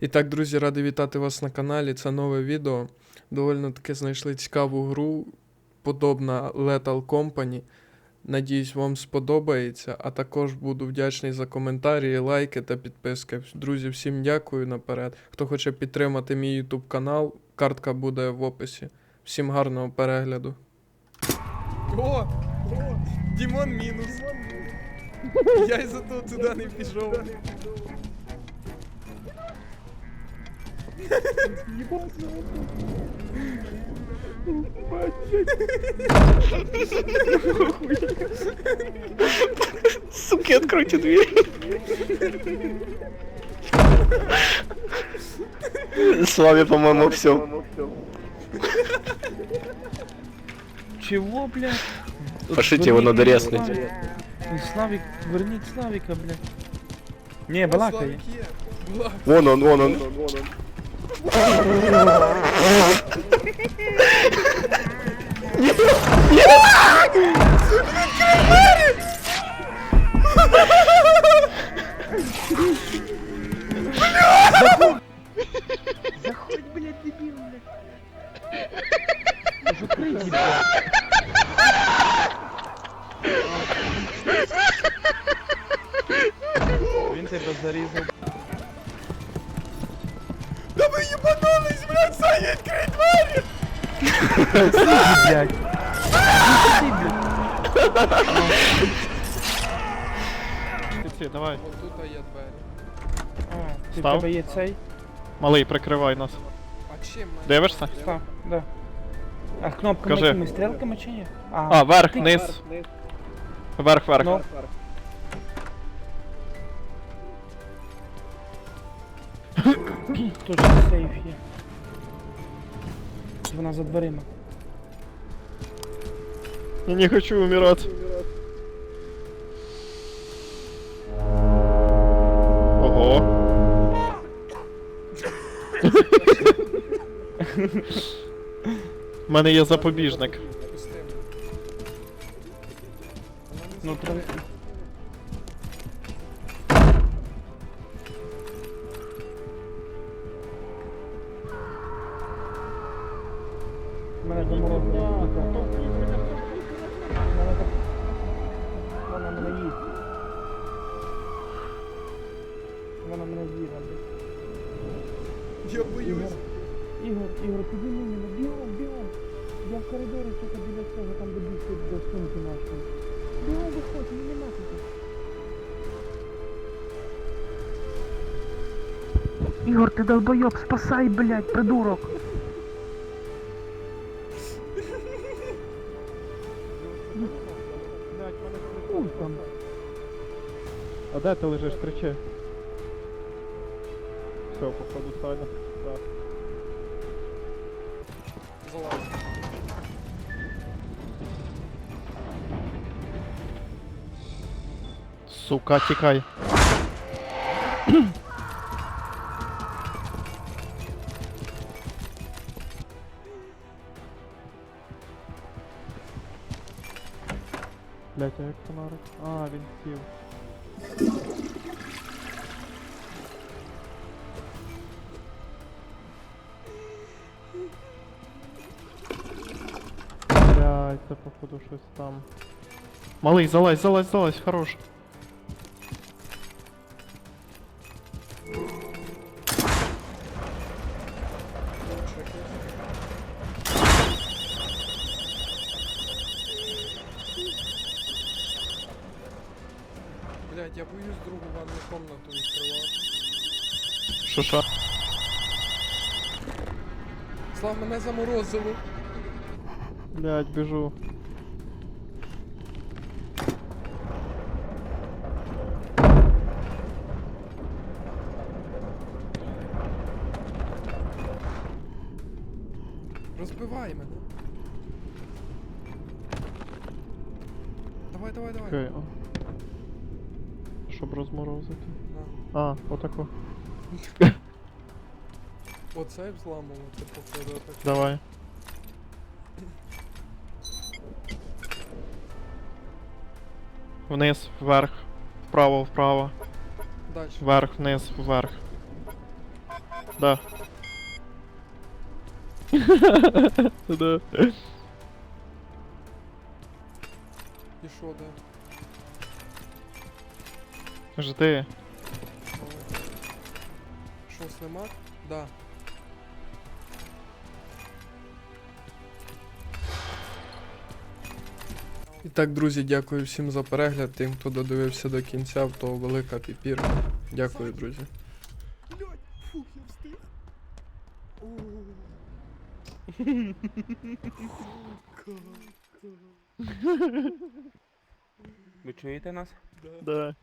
І так, друзі, радий вітати вас на каналі. Це нове відео. Довольно таки знайшли цікаву гру, подобна Lethal Company. Надіюсь, вам сподобається. А також буду вдячний за коментарі, лайки та підписки. Друзі, всім дякую наперед. Хто хоче підтримати мій YouTube канал, картка буде в описі. Всім гарного перегляду. О! О! Дімон мінус. Я із за того туди не пішов. Суки, откройте дверь. С вами, по-моему, все. Чего, блядь? Пошлите его, надо резнуть. Славик, верніть Славика, блядь. Не, балакай. Вон он, вон он. Заходь, блядь, дебил, блядь. Закройте, блядь. Він тебе зарізав. Саня, відкрий двері! Блядь. Ти, давай. Отут є двері. А, ти в Став? тебе є цей? Малий, прикривай нас. А чим мене? Дивишся? Став, да. А кнопками Кажи. якими стрілками чи ні? А, верх, ти- низ. Вверх, вверх. Ну. Тут же сейф є. Вона за дверима. Я не хочу умирать. Ого. У мене є запобіжник. Ну, Вона мене їсть. Вона мене з'їла, блядь. Я боюсь. Ігор, Ігор, підійми мене, бігом, бігом. Я в коридорі, сука, біля цього, там де до сумки нашої. Бігом виходь, мені нема тут. Ігор, ти долбойоб, спасай, блядь, придурок. Там. А де ти лежиш, кричи. Все, походу, Саня. Так. Сука, тікай. Блять, а як фонарик? А, він сів. Блять, це походу щось там. Малий, залазь, залазь, залазь, хорош. Блядь, я боюсь другу ванну комнату відкривати. Що що? Слав, мене заморозило. Блять, біжу. Розбивай мене. Давай, давай, давай. Окей, о. Щоб розморозити. А, отако. Оце взламувати, походу, так. Давай. Вниз, вверх, вправо, вправо, Дальше. вверх, вниз, вверх. Да. Да. І що, де? Жди. Що, слимак? Да. І так, друзі, дякую всім за перегляд. Тим, хто додивився до кінця, в того велика піпір. Дякую, друзі. Фух, я встиг. Ви чуєте нас? Да.